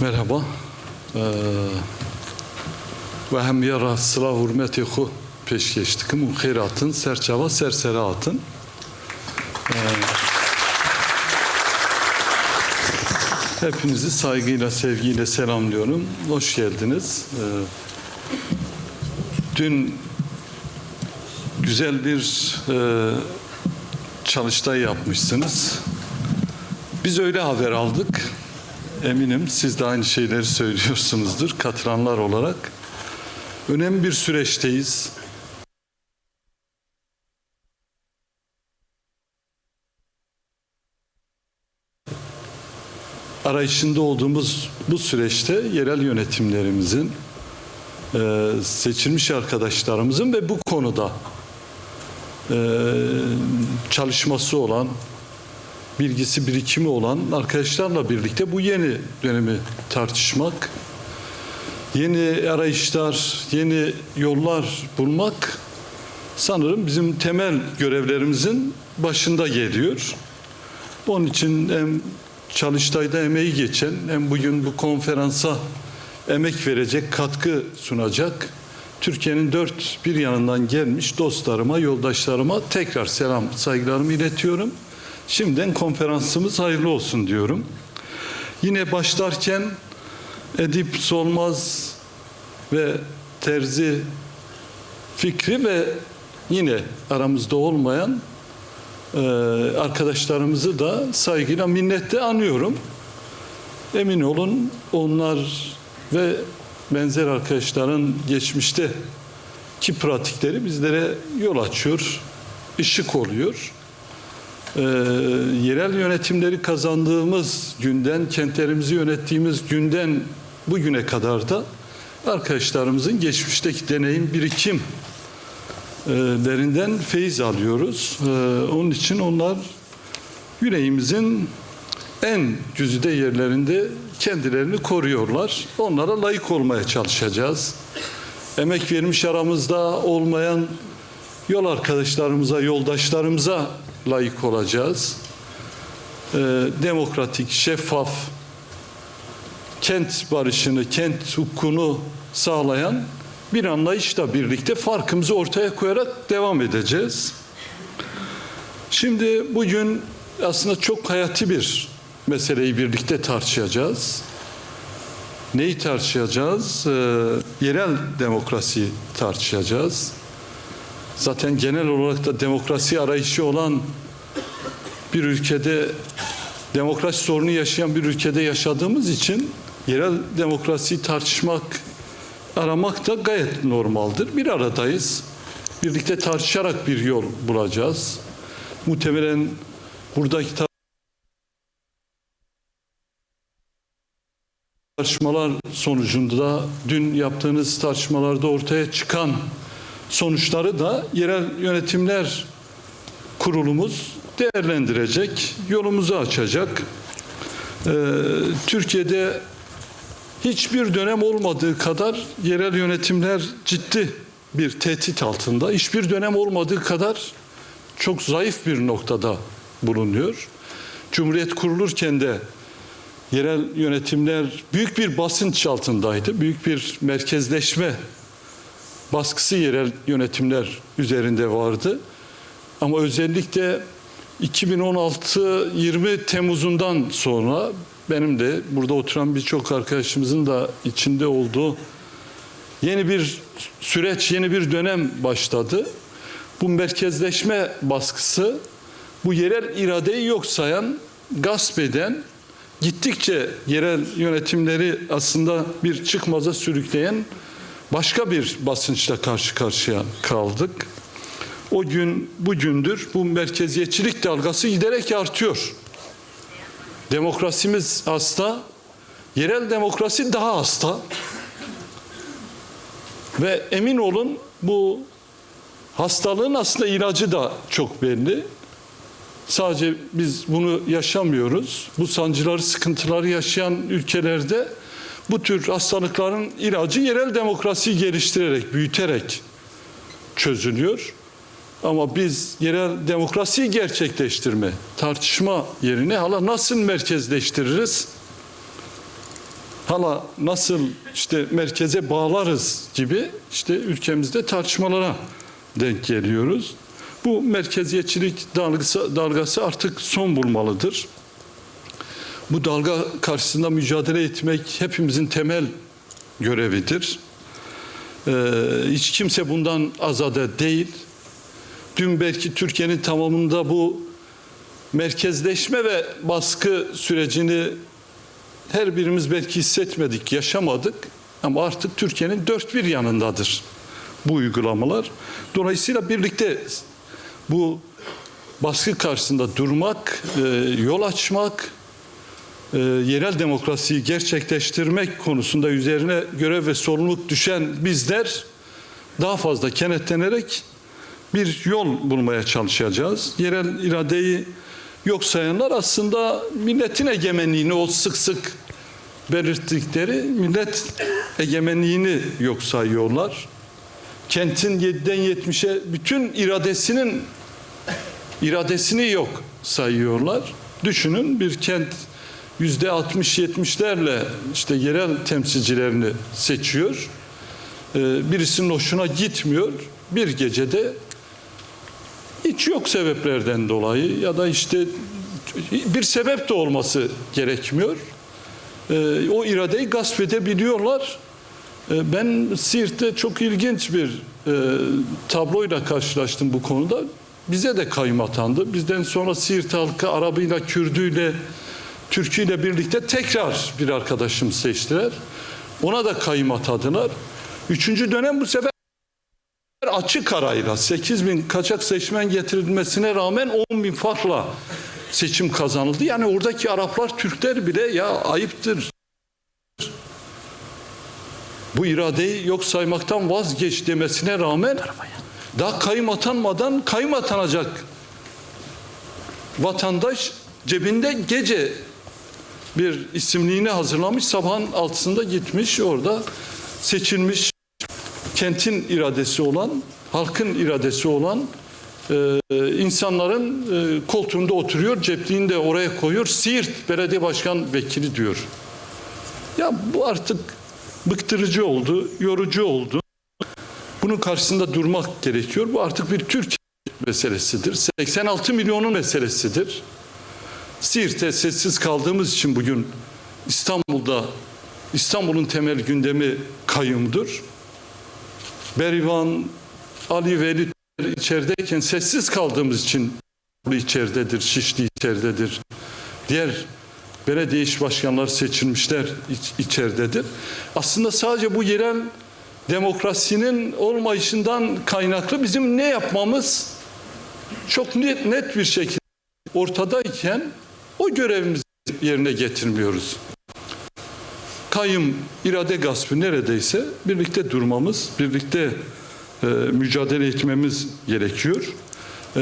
Merhaba. Ee, ve hem yara sıla hürmeti hu peşkeştikim. Hayratın, serçava, serseri atın. Ee, hepinizi saygıyla, sevgiyle selamlıyorum. Hoş geldiniz. Ee, dün güzel bir e, çalıştay yapmışsınız. Biz öyle haber aldık. Eminim siz de aynı şeyleri söylüyorsunuzdur katılanlar olarak. Önemli bir süreçteyiz. Arayışında olduğumuz bu süreçte yerel yönetimlerimizin, e, seçilmiş arkadaşlarımızın ve bu konuda e, çalışması olan, bilgisi birikimi olan arkadaşlarla birlikte bu yeni dönemi tartışmak, yeni arayışlar, yeni yollar bulmak sanırım bizim temel görevlerimizin başında geliyor. Onun için hem Çalıştay'da emeği geçen hem bugün bu konferansa emek verecek, katkı sunacak Türkiye'nin dört bir yanından gelmiş dostlarıma, yoldaşlarıma tekrar selam, saygılarımı iletiyorum. Şimdiden konferansımız hayırlı olsun diyorum. Yine başlarken Edip Solmaz ve Terzi Fikri ve yine aramızda olmayan e, arkadaşlarımızı da saygıyla minnetle anıyorum. Emin olun onlar ve benzer arkadaşların geçmişte ki pratikleri bizlere yol açıyor, ışık oluyor. Ee, yerel yönetimleri kazandığımız günden, kentlerimizi yönettiğimiz günden bugüne kadar da arkadaşlarımızın geçmişteki deneyim birikim e, feyiz alıyoruz. Ee, onun için onlar yüreğimizin en güzide yerlerinde kendilerini koruyorlar. Onlara layık olmaya çalışacağız. Emek vermiş aramızda olmayan yol arkadaşlarımıza, yoldaşlarımıza layık olacağız. Ee, demokratik, şeffaf, kent barışını, kent hukukunu sağlayan bir anlayışla birlikte farkımızı ortaya koyarak devam edeceğiz. Şimdi bugün aslında çok hayati bir meseleyi birlikte tartışacağız. Neyi tartışacağız? Ee, yerel demokrasi tartışacağız. Zaten genel olarak da demokrasi arayışı olan bir ülkede demokrasi sorunu yaşayan bir ülkede yaşadığımız için yerel demokrasiyi tartışmak, aramak da gayet normaldir. Bir aradayız. Birlikte tartışarak bir yol bulacağız. Muhtemelen buradaki tartışmalar sonucunda dün yaptığınız tartışmalarda ortaya çıkan sonuçları da yerel yönetimler kurulumuz değerlendirecek, yolumuzu açacak. Ee, Türkiye'de hiçbir dönem olmadığı kadar yerel yönetimler ciddi bir tehdit altında. Hiçbir dönem olmadığı kadar çok zayıf bir noktada bulunuyor. Cumhuriyet kurulurken de yerel yönetimler büyük bir basınç altındaydı. Büyük bir merkezleşme baskısı yerel yönetimler üzerinde vardı. Ama özellikle 2016-20 Temmuz'undan sonra benim de burada oturan birçok arkadaşımızın da içinde olduğu yeni bir süreç, yeni bir dönem başladı. Bu merkezleşme baskısı bu yerel iradeyi yok sayan, gasp eden, gittikçe yerel yönetimleri aslında bir çıkmaza sürükleyen başka bir basınçla karşı karşıya kaldık. O gün bugündür bu merkeziyetçilik dalgası giderek artıyor. Demokrasimiz hasta, yerel demokrasi daha hasta. Ve emin olun bu hastalığın aslında ilacı da çok belli. Sadece biz bunu yaşamıyoruz. Bu sancıları, sıkıntıları yaşayan ülkelerde bu tür hastalıkların ilacı yerel demokrasiyi geliştirerek, büyüterek çözülüyor. Ama biz yerel demokrasiyi gerçekleştirme, tartışma yerine hala nasıl merkezleştiririz? hala nasıl işte merkeze bağlarız gibi işte ülkemizde tartışmalara denk geliyoruz. Bu merkeziyetçilik dalgası, dalgası artık son bulmalıdır. Bu dalga karşısında mücadele etmek hepimizin temel görevidir. Ee, hiç kimse bundan azade değil. Dün belki Türkiye'nin tamamında bu merkezleşme ve baskı sürecini her birimiz belki hissetmedik, yaşamadık ama artık Türkiye'nin dört bir yanındadır bu uygulamalar. Dolayısıyla birlikte bu baskı karşısında durmak, e, yol açmak, e, yerel demokrasiyi gerçekleştirmek konusunda üzerine görev ve sorumluluk düşen bizler daha fazla kenetlenerek bir yol bulmaya çalışacağız. Yerel iradeyi yok sayanlar aslında milletin egemenliğini o sık sık belirttikleri millet egemenliğini yok sayıyorlar. Kentin 7'den 70'e bütün iradesinin iradesini yok sayıyorlar. Düşünün bir kent yüzde 60-70'lerle işte yerel temsilcilerini seçiyor. Ee, birisinin hoşuna gitmiyor. Bir gecede hiç yok sebeplerden dolayı ya da işte bir sebep de olması gerekmiyor. Ee, o iradeyi gasp edebiliyorlar. Ee, ben Siirt'te çok ilginç bir e, tabloyla karşılaştım bu konuda. Bize de kayım atandı. Bizden sonra Siirt halkı Arabıyla, Kürdüyle, Türküyle birlikte tekrar bir arkadaşım seçtiler. Ona da kayım atadılar. Üçüncü dönem bu sefer açık arayla 8 bin kaçak seçmen getirilmesine rağmen 10 bin farkla seçim kazanıldı. Yani oradaki Araplar, Türkler bile ya ayıptır. Bu iradeyi yok saymaktan vazgeç demesine rağmen daha kayım atanmadan kayım atanacak vatandaş cebinde gece bir isimliğini hazırlamış sabahın altısında gitmiş orada seçilmiş kentin iradesi olan halkın iradesi olan e, insanların e, koltuğunda oturuyor cepliğini de oraya koyuyor Siirt Belediye Başkan Vekili diyor. Ya bu artık bıktırıcı oldu yorucu oldu. Bunun karşısında durmak gerekiyor. Bu artık bir Türk meselesidir. 86 milyonun meselesidir Siirt'te sessiz kaldığımız için bugün İstanbul'da İstanbul'un temel gündemi kayımdır. Berivan, Ali Veli içerideyken sessiz kaldığımız için içeridedir, Şişli içeridedir. Diğer belediye iş başkanları seçilmişler iç- içeridedir. Aslında sadece bu yerel demokrasinin olmayışından kaynaklı bizim ne yapmamız çok net, net bir şekilde ortadayken o görevimizi yerine getirmiyoruz. Kayım, irade gaspı neredeyse birlikte durmamız, birlikte e, mücadele etmemiz gerekiyor. E,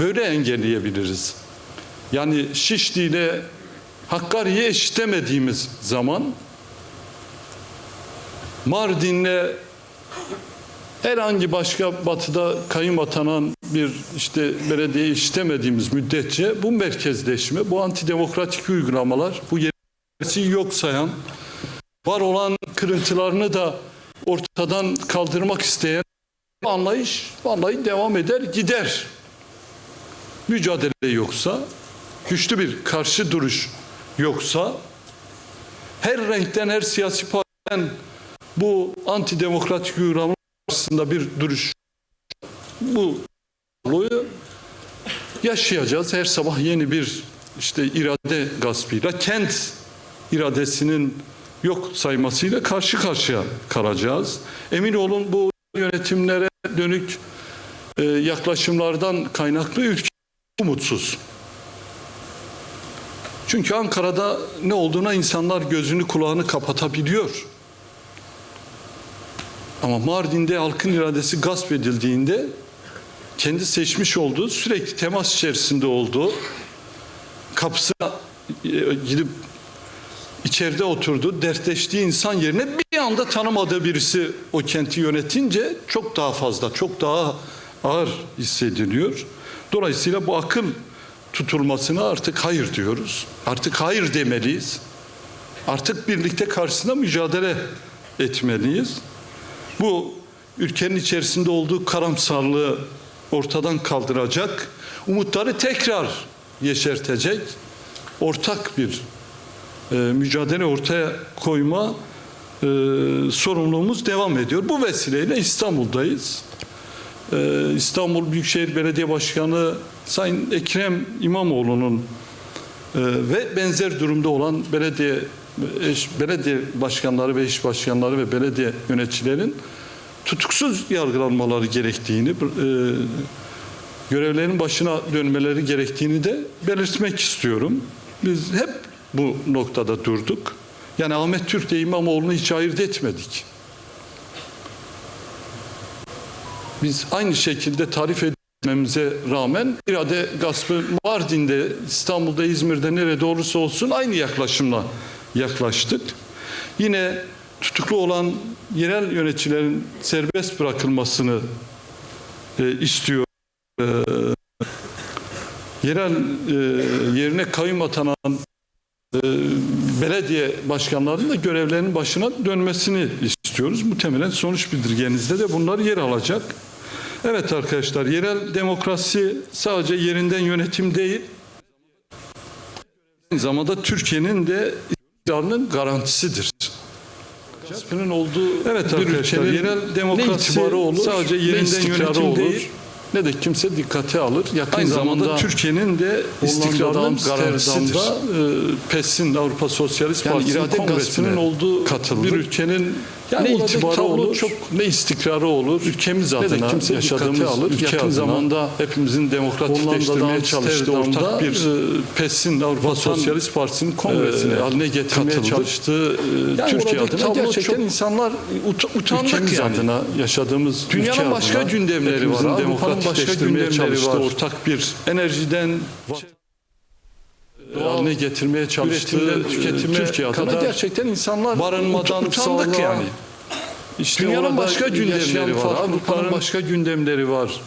böyle engelleyebiliriz. Yani Şişli ile Hakkari'yi eşitemediğimiz zaman Mardin'le herhangi başka batıda kayım atanan bir işte belediye işlemediğimiz müddetçe bu merkezleşme, bu antidemokratik uygulamalar, bu yerisi yok sayan, var olan kırıntılarını da ortadan kaldırmak isteyen anlayış vallahi devam eder gider. Mücadele yoksa, güçlü bir karşı duruş yoksa, her renkten, her siyasi partiden bu antidemokratik uygulamalar karşısında bir duruş bu tabloyu yaşayacağız. Her sabah yeni bir işte irade gaspıyla kent iradesinin yok saymasıyla karşı karşıya kalacağız. Emin olun bu yönetimlere dönük e, yaklaşımlardan kaynaklı ülke umutsuz. Çünkü Ankara'da ne olduğuna insanlar gözünü kulağını kapatabiliyor. Ama Mardin'de halkın iradesi gasp edildiğinde kendi seçmiş olduğu sürekli temas içerisinde olduğu kapısına e, gidip içeride oturdu, dertleştiği insan yerine bir anda tanımadığı birisi o kenti yönetince çok daha fazla, çok daha ağır hissediliyor. Dolayısıyla bu akıl tutulmasına artık hayır diyoruz. Artık hayır demeliyiz. Artık birlikte karşısında mücadele etmeliyiz. Bu ülkenin içerisinde olduğu karamsarlığı ortadan kaldıracak, umutları tekrar yeşertecek ortak bir e, mücadele ortaya koyma e, sorumluluğumuz devam ediyor. Bu vesileyle İstanbul'dayız. E, İstanbul Büyükşehir Belediye Başkanı Sayın Ekrem İmamoğlu'nun e, ve benzer durumda olan belediye eş, belediye başkanları ve iş başkanları ve belediye yöneticilerin tutuksuz yargılanmaları gerektiğini, e, görevlerinin başına dönmeleri gerektiğini de belirtmek istiyorum. Biz hep bu noktada durduk. Yani Ahmet Türk de İmamoğlu'nu hiç ayırt etmedik. Biz aynı şekilde tarif etmemize rağmen irade gaspı Mardin'de, İstanbul'da, İzmir'de nerede olursa olsun aynı yaklaşımla yaklaştık. Yine tutuklu olan yerel yöneticilerin serbest bırakılmasını e, istiyor. E, yerel e, yerine kayyum atanan e, belediye başkanlarının da görevlerinin başına dönmesini istiyoruz. Muhtemelen sonuç bildirgenizde de bunlar yer alacak. Evet arkadaşlar yerel demokrasi sadece yerinden yönetim değil, aynı zamanda Türkiye'nin de istikrarının garantisidir. Gaspının olduğu evet bir ülkenin yerel ne demokrasi itibarı olur, sadece ne yerinden yönetim olur, değil, ne de kimse dikkate alır. Yakın Aynı zamanda zamanda Türkiye'nin de istikrarının garantisidir. E, PES'in Avrupa Sosyalist Yani Partisi'nin kongresinin olduğu katıldık. bir ülkenin Yani ne itibarı olur, çok- ne istikrarı olur, ülkemiz ne de adına kimse yaşadığımız alır. ülke Yakın adına zamanda hepimizin demokratikleştirmeye çalıştığı ortak bir e, PES'in Avrupa vatan, Sosyalist Partisi'nin kongresine e, haline getirmeye katıldık. çalıştığı e, Yani Türkiye adına gerçekten çok- insanlar ut- utandık Ülkemiz yani. adına, yaşadığımız Dünyanın ülke başka adına gündemleri var. Avrupa'nın başka gündemleri var. ortak bir enerjiden Doğal haline getirmeye çalıştığı tüketime Türkiye kadar gerçekten insanlar barınmadan sağlığa, yani. işte Dünyanın başka gündemleri var. Avrupa'nın başka gündemleri var.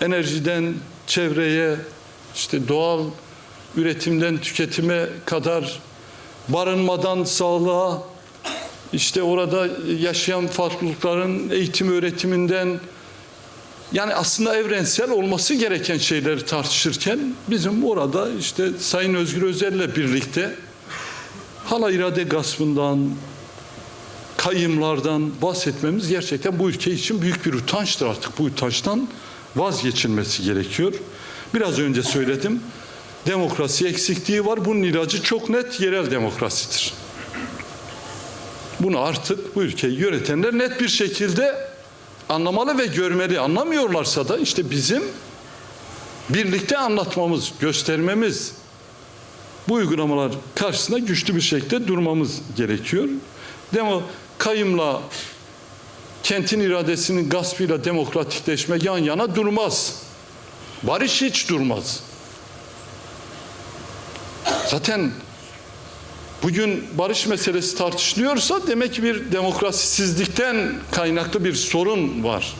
Enerjiden çevreye, işte doğal üretimden tüketime kadar barınmadan sağlığa, işte orada yaşayan farklılıkların eğitim öğretiminden yani aslında evrensel olması gereken şeyleri tartışırken bizim orada işte Sayın Özgür Özel'le birlikte hala irade gaspından, kayımlardan bahsetmemiz gerçekten bu ülke için büyük bir utançtır artık. Bu utançtan vazgeçilmesi gerekiyor. Biraz önce söyledim. Demokrasi eksikliği var. Bunun ilacı çok net yerel demokrasidir. Bunu artık bu ülkeyi yönetenler net bir şekilde anlamalı ve görmeli. Anlamıyorlarsa da işte bizim birlikte anlatmamız, göstermemiz, bu uygulamalar karşısında güçlü bir şekilde durmamız gerekiyor. Demo kayımla kentin iradesinin gaspıyla demokratikleşme yan yana durmaz. Barış hiç durmaz. Zaten bugün barış meselesi tartışılıyorsa demek ki bir demokrasisizlikten kaynaklı bir sorun var.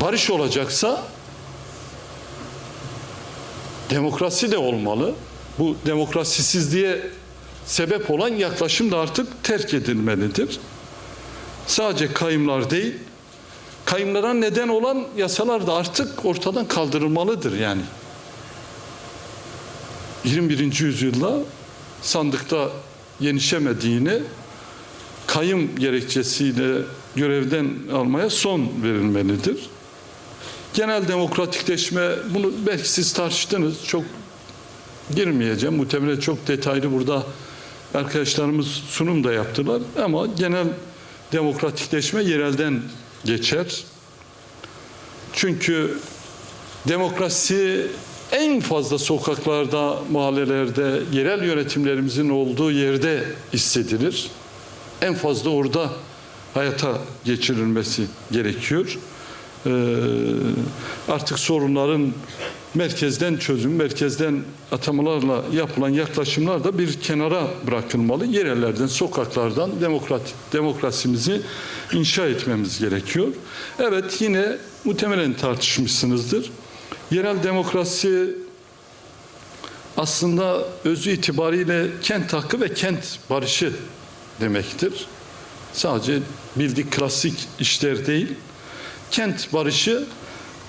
Barış olacaksa demokrasi de olmalı. Bu demokrasisizliğe sebep olan yaklaşım da artık terk edilmelidir. Sadece kayımlar değil, kayımlara neden olan yasalar da artık ortadan kaldırılmalıdır yani. 21. yüzyılda sandıkta yenişemediğini kayım gerekçesiyle görevden almaya son verilmelidir. Genel demokratikleşme bunu belki siz tartıştınız çok girmeyeceğim. Muhtemelen çok detaylı burada arkadaşlarımız sunum da yaptılar ama genel demokratikleşme yerelden geçer. Çünkü demokrasi en fazla sokaklarda, mahallelerde, yerel yönetimlerimizin olduğu yerde hissedilir. En fazla orada hayata geçirilmesi gerekiyor. Ee, artık sorunların merkezden çözüm, merkezden atamalarla yapılan yaklaşımlar da bir kenara bırakılmalı. Yerellerden, sokaklardan demokrat, demokrasimizi inşa etmemiz gerekiyor. Evet yine muhtemelen tartışmışsınızdır. Yerel demokrasi aslında özü itibariyle kent hakkı ve kent barışı demektir. Sadece bildik klasik işler değil. Kent barışı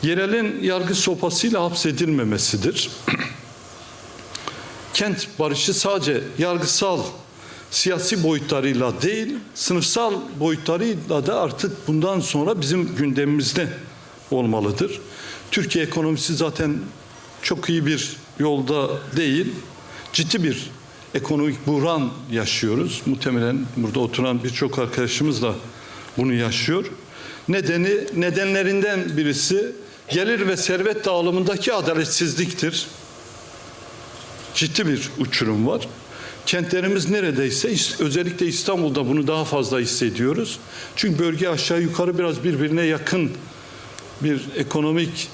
yerelin yargı sopasıyla hapsedilmemesidir. kent barışı sadece yargısal siyasi boyutlarıyla değil, sınıfsal boyutlarıyla da artık bundan sonra bizim gündemimizde olmalıdır. Türkiye ekonomisi zaten çok iyi bir yolda değil, ciddi bir ekonomik buhran yaşıyoruz. Muhtemelen burada oturan birçok arkadaşımız da bunu yaşıyor. Nedeni nedenlerinden birisi gelir ve servet dağılımındaki adaletsizliktir. Ciddi bir uçurum var. Kentlerimiz neredeyse özellikle İstanbul'da bunu daha fazla hissediyoruz. Çünkü bölge aşağı yukarı biraz birbirine yakın bir ekonomik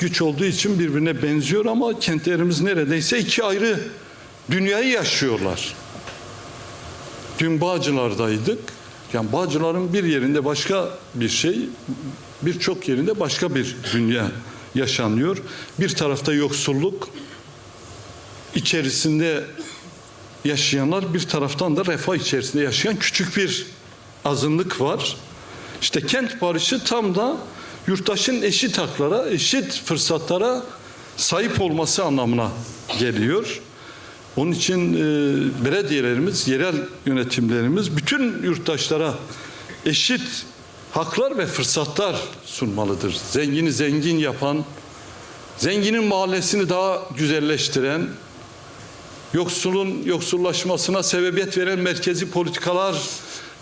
güç olduğu için birbirine benziyor ama kentlerimiz neredeyse iki ayrı dünyayı yaşıyorlar. Dün Bağcılar'daydık. Yani Bağcılar'ın bir yerinde başka bir şey, birçok yerinde başka bir dünya yaşanıyor. Bir tarafta yoksulluk içerisinde yaşayanlar, bir taraftan da refah içerisinde yaşayan küçük bir azınlık var. İşte kent barışı tam da yurttaşın eşit haklara, eşit fırsatlara sahip olması anlamına geliyor. Onun için e, belediyelerimiz, yerel yönetimlerimiz bütün yurttaşlara eşit haklar ve fırsatlar sunmalıdır. Zengini zengin yapan, zenginin mahallesini daha güzelleştiren, yoksulun yoksullaşmasına sebebiyet veren merkezi politikalar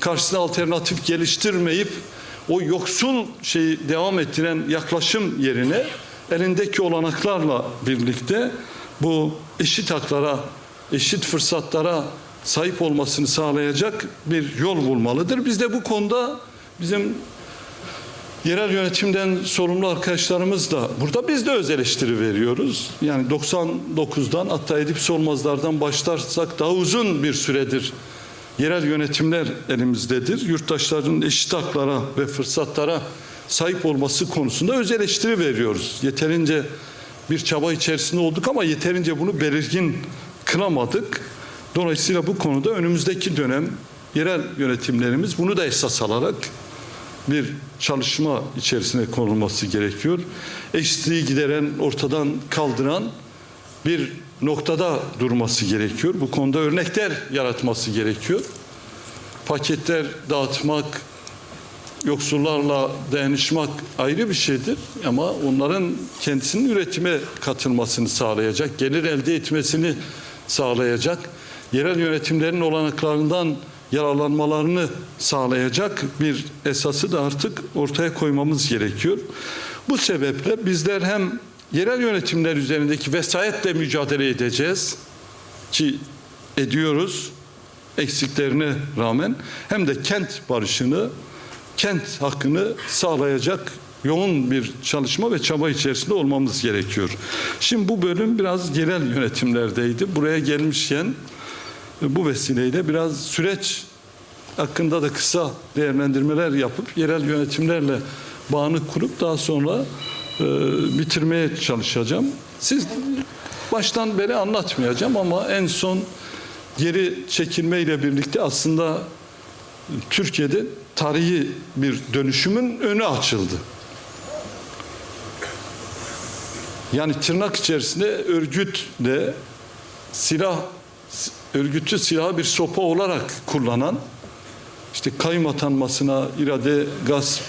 karşısında alternatif geliştirmeyip o yoksul şeyi devam ettiren yaklaşım yerine elindeki olanaklarla birlikte bu eşit haklara, eşit fırsatlara sahip olmasını sağlayacak bir yol bulmalıdır. Biz de bu konuda bizim yerel yönetimden sorumlu arkadaşlarımız da burada biz de öz eleştiri veriyoruz. Yani 99'dan hatta edip olmazlardan başlarsak daha uzun bir süredir yerel yönetimler elimizdedir. Yurttaşların eşit haklara ve fırsatlara sahip olması konusunda öz eleştiri veriyoruz. Yeterince bir çaba içerisinde olduk ama yeterince bunu belirgin kılamadık. Dolayısıyla bu konuda önümüzdeki dönem yerel yönetimlerimiz bunu da esas alarak bir çalışma içerisine konulması gerekiyor. Eşitliği gideren, ortadan kaldıran bir noktada durması gerekiyor. Bu konuda örnekler yaratması gerekiyor. Paketler dağıtmak, yoksullarla dayanışmak ayrı bir şeydir ama onların kendisinin üretime katılmasını sağlayacak, gelir elde etmesini sağlayacak, yerel yönetimlerin olanaklarından yararlanmalarını sağlayacak bir esası da artık ortaya koymamız gerekiyor. Bu sebeple bizler hem yerel yönetimler üzerindeki vesayetle mücadele edeceğiz ki ediyoruz eksiklerine rağmen hem de kent barışını, kent hakkını sağlayacak yoğun bir çalışma ve çaba içerisinde olmamız gerekiyor. Şimdi bu bölüm biraz yerel yönetimlerdeydi. Buraya gelmişken bu vesileyle biraz süreç hakkında da kısa değerlendirmeler yapıp yerel yönetimlerle bağını kurup daha sonra e, bitirmeye çalışacağım. Siz baştan beri anlatmayacağım ama en son geri çekilmeyle birlikte aslında Türkiye'de tarihi bir dönüşümün önü açıldı. Yani tırnak içerisinde örgütle silah örgütü silahı bir sopa olarak kullanan işte kayyum atanmasına irade gasp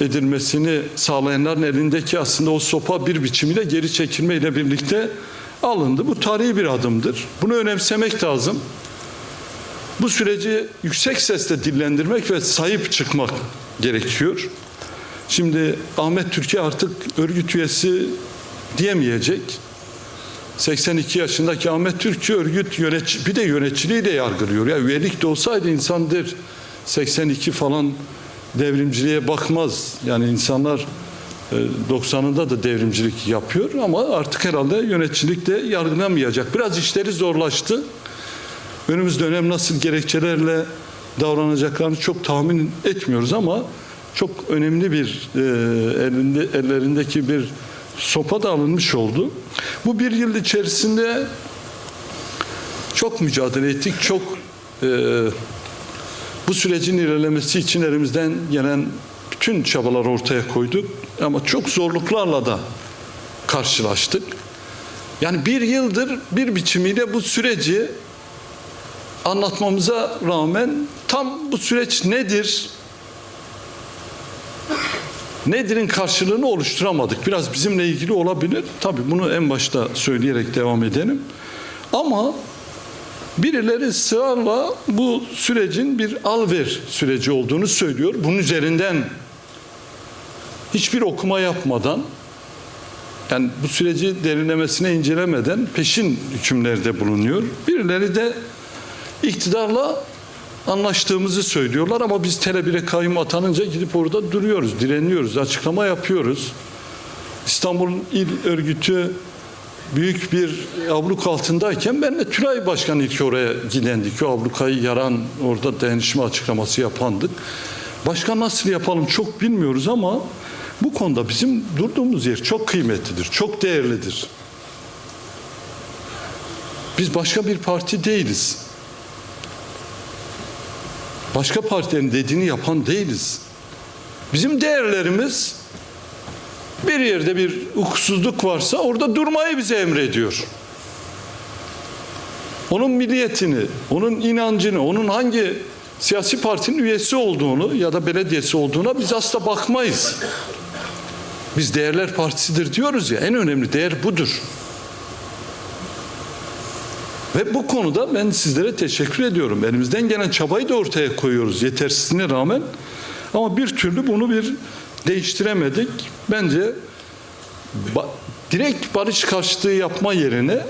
edilmesini sağlayanların elindeki aslında o sopa bir biçimiyle geri çekilmeyle birlikte alındı. Bu tarihi bir adımdır. Bunu önemsemek lazım. Bu süreci yüksek sesle dillendirmek ve sahip çıkmak gerekiyor. Şimdi Ahmet Türkiye artık örgüt üyesi diyemeyecek. 82 yaşındaki Ahmet Türkçü örgüt yönetici, bir de yöneticiliği de yargılıyor. Ya üyelik de olsaydı insandır 82 falan devrimciliğe bakmaz. Yani insanlar 90'ında da devrimcilik yapıyor ama artık herhalde yöneticilik de yargılamayacak. Biraz işleri zorlaştı. Önümüz dönem nasıl gerekçelerle davranacaklarını çok tahmin etmiyoruz ama çok önemli bir e, elinde, ellerindeki bir sopa da alınmış oldu. Bu bir yıl içerisinde çok mücadele ettik, çok e, bu sürecin ilerlemesi için elimizden gelen bütün çabaları ortaya koyduk. Ama çok zorluklarla da karşılaştık. Yani bir yıldır bir biçimiyle bu süreci anlatmamıza rağmen tam bu süreç nedir? Nedir'in karşılığını oluşturamadık. Biraz bizimle ilgili olabilir. Tabii bunu en başta söyleyerek devam edelim. Ama birileri ısrarla bu sürecin bir al-ver süreci olduğunu söylüyor. Bunun üzerinden hiçbir okuma yapmadan yani bu süreci derinlemesine incelemeden peşin hükümlerde bulunuyor. Birileri de iktidarla anlaştığımızı söylüyorlar ama biz Tele 1'e kayyum atanınca gidip orada duruyoruz, direniyoruz, açıklama yapıyoruz. İstanbul İl Örgütü büyük bir abluk altındayken ben de Tülay Başkan ilk oraya gidendik. O ablukayı yaran, orada dayanışma açıklaması yapandık. Başka nasıl yapalım çok bilmiyoruz ama bu konuda bizim durduğumuz yer çok kıymetlidir, çok değerlidir. Biz başka bir parti değiliz. Başka partilerin dediğini yapan değiliz. Bizim değerlerimiz bir yerde bir hukuksuzluk varsa orada durmayı bize emrediyor. Onun milliyetini, onun inancını, onun hangi siyasi partinin üyesi olduğunu ya da belediyesi olduğuna biz asla bakmayız. Biz değerler partisidir diyoruz ya en önemli değer budur. Ve bu konuda ben sizlere teşekkür ediyorum. Elimizden gelen çabayı da ortaya koyuyoruz yetersizliğine rağmen. Ama bir türlü bunu bir değiştiremedik. Bence ba- direkt barış karşıtlığı yapma yerine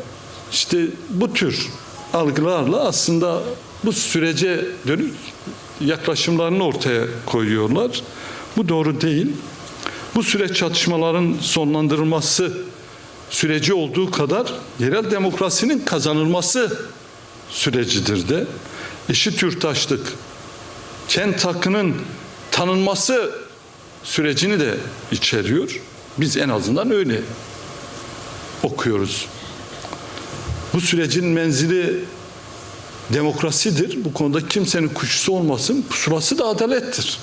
işte bu tür algılarla aslında bu sürece dönük yaklaşımlarını ortaya koyuyorlar. Bu doğru değil. Bu süreç çatışmaların sonlandırılması süreci olduğu kadar yerel demokrasinin kazanılması sürecidir de eşit yurttaşlık, kent hakkının tanınması sürecini de içeriyor. Biz en azından öyle okuyoruz. Bu sürecin menzili demokrasidir. Bu konuda kimsenin kuşkusu olmasın. Pusulası da adalettir.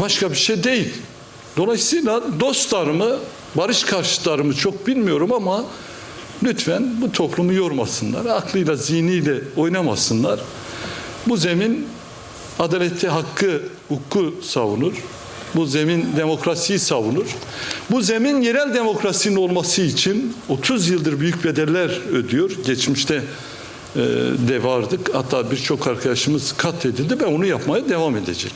Başka bir şey değil. Dolayısıyla dostlarımı, barış karşıtlarımı çok bilmiyorum ama lütfen bu toplumu yormasınlar. Aklıyla, zihniyle oynamasınlar. Bu zemin adaleti, hakkı, hukuku savunur. Bu zemin demokrasiyi savunur. Bu zemin yerel demokrasinin olması için 30 yıldır büyük bedeller ödüyor. Geçmişte e, de vardık. Hatta birçok arkadaşımız katledildi ve onu yapmaya devam edecek.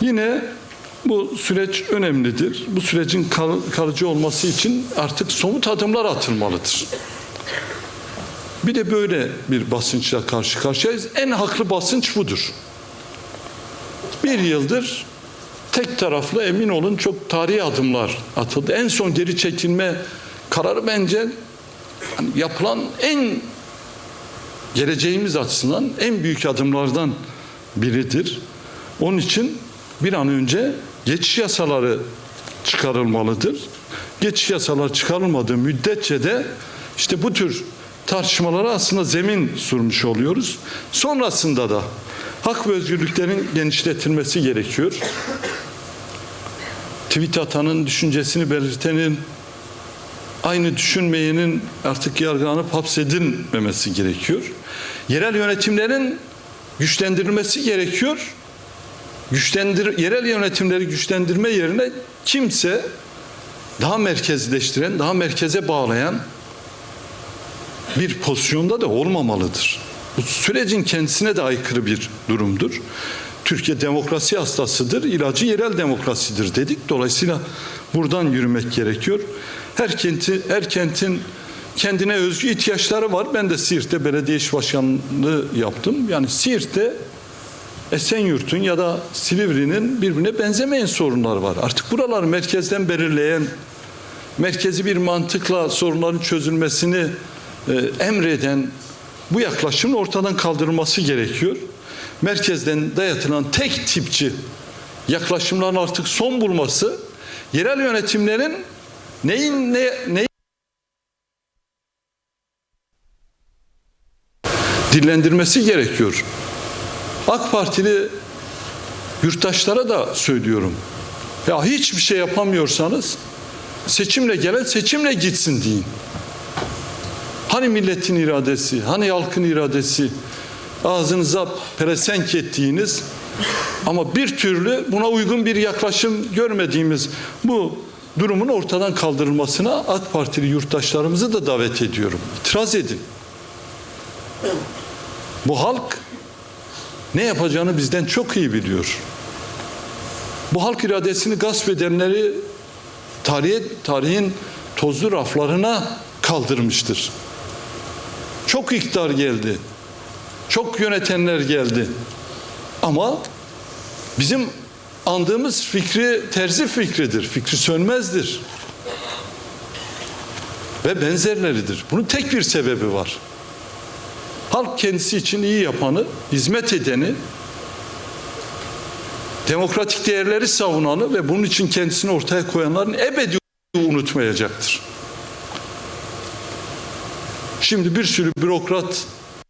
Yine bu süreç önemlidir. Bu sürecin kal- kalıcı olması için artık somut adımlar atılmalıdır. Bir de böyle bir basınçla karşı karşıyayız. En haklı basınç budur. Bir yıldır tek taraflı emin olun çok tarihi adımlar atıldı. En son geri çekilme kararı bence hani yapılan en geleceğimiz açısından en büyük adımlardan biridir. Onun için bir an önce geçiş yasaları çıkarılmalıdır. Geçiş yasaları çıkarılmadığı müddetçe de işte bu tür tartışmalara aslında zemin sunmuş oluyoruz. Sonrasında da hak ve özgürlüklerin genişletilmesi gerekiyor. Tweet atanın, düşüncesini belirtenin, aynı düşünmeyenin artık yargılanıp hapsedilmemesi gerekiyor. Yerel yönetimlerin güçlendirilmesi gerekiyor. Güçlendir, yerel yönetimleri güçlendirme yerine kimse daha merkezleştiren, daha merkeze bağlayan bir pozisyonda da olmamalıdır. Bu sürecin kendisine de aykırı bir durumdur. Türkiye demokrasi hastasıdır, ilacı yerel demokrasidir dedik. Dolayısıyla buradan yürümek gerekiyor. Her kenti, her kentin kendine özgü ihtiyaçları var. Ben de Siirt'te belediye iş başkanlığı yaptım. Yani Siirt'te Esenyurt'un ya da Silivri'nin birbirine benzemeyen sorunlar var. Artık buraları merkezden belirleyen, merkezi bir mantıkla sorunların çözülmesini emreden bu yaklaşımın ortadan kaldırılması gerekiyor. Merkezden dayatılan tek tipçi yaklaşımların artık son bulması, yerel yönetimlerin neyin ne, ne dillendirmesi gerekiyor. AK Partili yurttaşlara da söylüyorum. Ya hiçbir şey yapamıyorsanız seçimle gelen seçimle gitsin deyin. Hani milletin iradesi, hani halkın iradesi ağzınıza pelesenk ettiğiniz ama bir türlü buna uygun bir yaklaşım görmediğimiz bu durumun ortadan kaldırılmasına AK Partili yurttaşlarımızı da davet ediyorum. İtiraz edin. Bu halk ne yapacağını bizden çok iyi biliyor. Bu halk iradesini gasp edenleri tarihe, tarihin tozlu raflarına kaldırmıştır. Çok iktidar geldi. Çok yönetenler geldi. Ama bizim andığımız fikri terzi fikridir. Fikri sönmezdir. Ve benzerleridir. Bunun tek bir sebebi var. Halk kendisi için iyi yapanı, hizmet edeni, demokratik değerleri savunanı ve bunun için kendisini ortaya koyanların ebedi unutmayacaktır. Şimdi bir sürü bürokrat